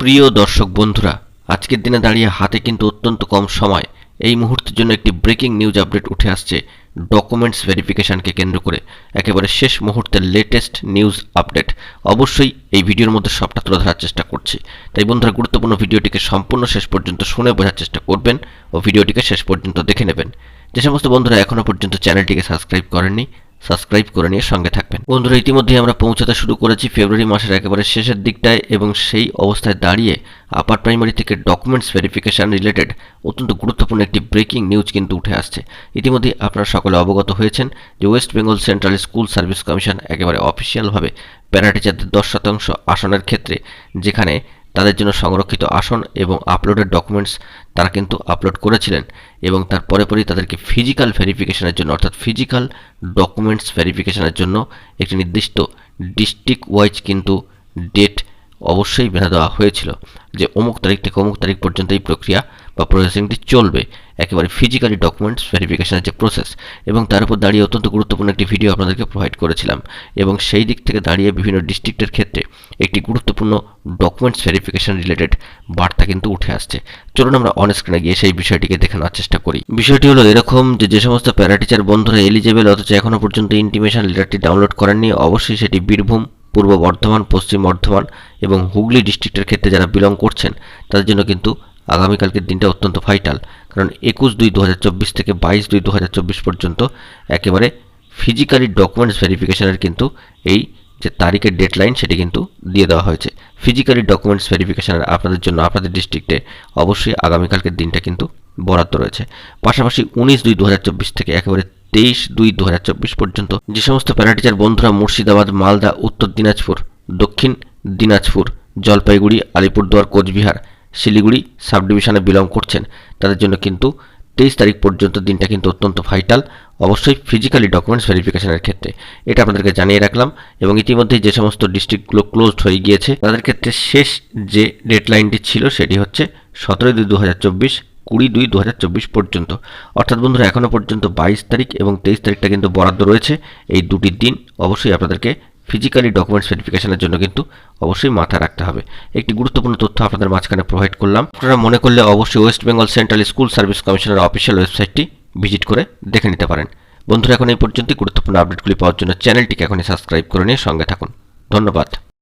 প্রিয় দর্শক বন্ধুরা, আজকের দিনে দাঁড়িয়ে হাতে কিন্তু অত্যন্ত কম সময়। এই মুহূর্তের জন্য একটি ব্রেকিং নিউজ আপডেট উঠে আসছে ডকুমেন্টস ভেরিফিকেশনকে কেন্দ্র করে। একেবারে শেষ মুহূর্তের লেটেস্ট নিউজ আপডেট অবশ্যই এই ভিডিওর মধ্যে সবটা তুলে ধরার চেষ্টা করছি। তাই বন্ধুরা, গুরুত্বপূর্ণ ভিডিওটিকে সম্পূর্ণ শেষ পর্যন্ত শুনে বোঝার চেষ্টা করবেন ও ভিডিওটিকে শেষ পর্যন্ত দেখে নেবেন। যে সমস্ত বন্ধুরা এখনও পর্যন্ত চ্যানেলটিকে সাবস্ক্রাইব করেননি সাবস্ক্রাইব করে নিয়ে সঙ্গে থাকবেন। বন্ধুরা, ইতিমধ্যেই আমরা পৌঁছাতে শুরু করেছি ফেব্রুয়ারি মাসের একেবারে শেষের দিকটায় এবং সেই অবস্থায় দাঁড়িয়ে আপার প্রাইমারি থেকে ডকুমেন্টস ভেরিফিকেশন রিলেটেড অত্যন্ত গুরুত্বপূর্ণ একটি ব্রেকিং নিউজ কিন্তু উঠে আসছে। ইতিমধ্যেই আপনারা সকলে অবগত হয়েছেন যে West Bengal Central School Service Commission একেবারে অফিসিয়ালভাবে প্যারা টিচারদের দশ শতাংশ আসনের ক্ষেত্রে যেখানে তাদের জন্য সংরক্ষিত আসন এবং আপলোডের ডকুমেন্টস তারা কিন্তু আপলোড করেছিলেন এবং তার পরে পরেই তাদেরকে ফিজিক্যাল ভেরিফিকেশনের জন্য, অর্থাৎ ফিজিক্যাল ডকুমেন্টস ভেরিফিকেশনের জন্য একটি নির্দিষ্ট ডিস্ট্রিক্ট ওয়াইজ কিন্তু ডেট অবশ্যই বেঁধে দেওয়া হয়েছিল যে অমুক তারিখ থেকে অমুক তারিখ পর্যন্ত এই প্রক্রিয়া বা প্রসেসিংটি চলবে। একেবারে ফিজিক্যালি ডকুমেন্টস ভেরিফিকেশনের যে প্রসেস এবং তার উপর দাঁড়িয়ে অত্যন্ত গুরুত্বপূর্ণ একটি ভিডিও আপনাদেরকে প্রোভাইড করেছিলাম এবং সেই দিক থেকে দাঁড়িয়ে বিভিন্ন ডিস্ট্রিক্টের ক্ষেত্রে একটি গুরুত্বপূর্ণ ডকুমেন্টস ভেরিফিকেশন রিলেটেড বার্তা কিন্তু উঠে আসছে। চলুন আমরা অন স্ক্রিনে গিয়ে সেই বিষয়টিকে দেখে নেওয়ার চেষ্টা করি। বিষয়টি হলো এরকম যে যে সমস্ত প্যারাটিচার বন্ধুরা এলিজেবল অথচ এখনও পর্যন্ত ইন্টিমেশন লেটারটি ডাউনলোড করেননি, অবশ্যই সেটি বীরভূম, পূর্ব বর্ধমান, পশ্চিম বর্ধমান এবং হুগলি ডিস্ট্রিক্টের ক্ষেত্রে যারা বিলং করছেন, তাদের জন্য কিন্তু আগামীকালকের দিনটা অত্যন্ত ভাইটাল কারণ একুশ দুই দু থেকে বাইশ দুই দু পর্যন্ত একেবারে ফিজিক্যালি ডকুমেন্টস ভেরিফিকেশনের কিন্তু এই যে তারিখের ডেডলাইন সেটি কিন্তু দিয়ে দেওয়া হয়েছে। ফিজিক্যালি ডকুমেন্টস ভেরিফিকেশনের আপনাদের জন্য আপনাদের ডিস্ট্রিক্টে অবশ্যই আগামীকালকের দিনটা কিন্তু বরাদ্দ রয়েছে। পাশাপাশি উনিশ দুই দু থেকে একেবারে তেইশ দুই দু পর্যন্ত যে সমস্ত প্যারাটিচার বন্ধুরা মুর্শিদাবাদ, মালদা, উত্তর দিনাজপুর, দক্ষিণ দিনাজপুর, জলপাইগুড়ি, আলিপুরদুয়ার, কোচবিহার শিলিগুড়ি সাব ডিভিশনে বিলং করছেন। তাদের জন্য কিন্তু তেইশ তারিখ পর্যন্ত দিনটা কিন্তু অত্যন্ত ভাইটাল অবশ্যই ফিজিক্যালি ডকুমেন্টস ভেরিফিকেশনের ক্ষেত্রে। এটা আপনাদেরকে জানিয়ে রাখলাম এবং ইতিমধ্যে যে সমস্ত ডিস্ট্রিক্টগুলো ক্লোজড হয়ে গিয়েছে, তাদের ক্ষেত্রে শেষ যে ডেডলাইনটি ছিল সেটি হচ্ছে সতেরোই দুই দু হাজার চব্বিশ, কুড়ি দুই দু হাজার চব্বিশ পর্যন্ত। অর্থাৎ বন্ধুরা এখনও পর্যন্ত বাইশ তারিখ এবং তেইশ তারিখটা কিন্তু বরাদ্দ রয়েছে। এই দুটি দিন অবশ্যই আপনাদেরকে ফিজিক্যালি ডকুমেন্টস ভেরিফিকেশনের জন্য কিন্তু অবশ্যই মাথায় রাখতে হবে। একটি গুরুত্বপূর্ণ তথ্য আপনাদের মাঝখানে প্রোভাইড করলাম। আপনারা মনে করলে অবশ্যই West Bengal Central School Service কমিশনের অফিসিয়াল ওয়েবসাইটটি ভিজিট করে দেখে নিতে পারেন। বন্ধুরা, এখন এই পর্যন্ত গুরুত্বপূর্ণ আপডেটগুলি পাওয়ার জন্য চ্যানেলটিকে এখনই সাবস্ক্রাইব করে নিয়ে সঙ্গে থাকুন। ধন্যবাদ।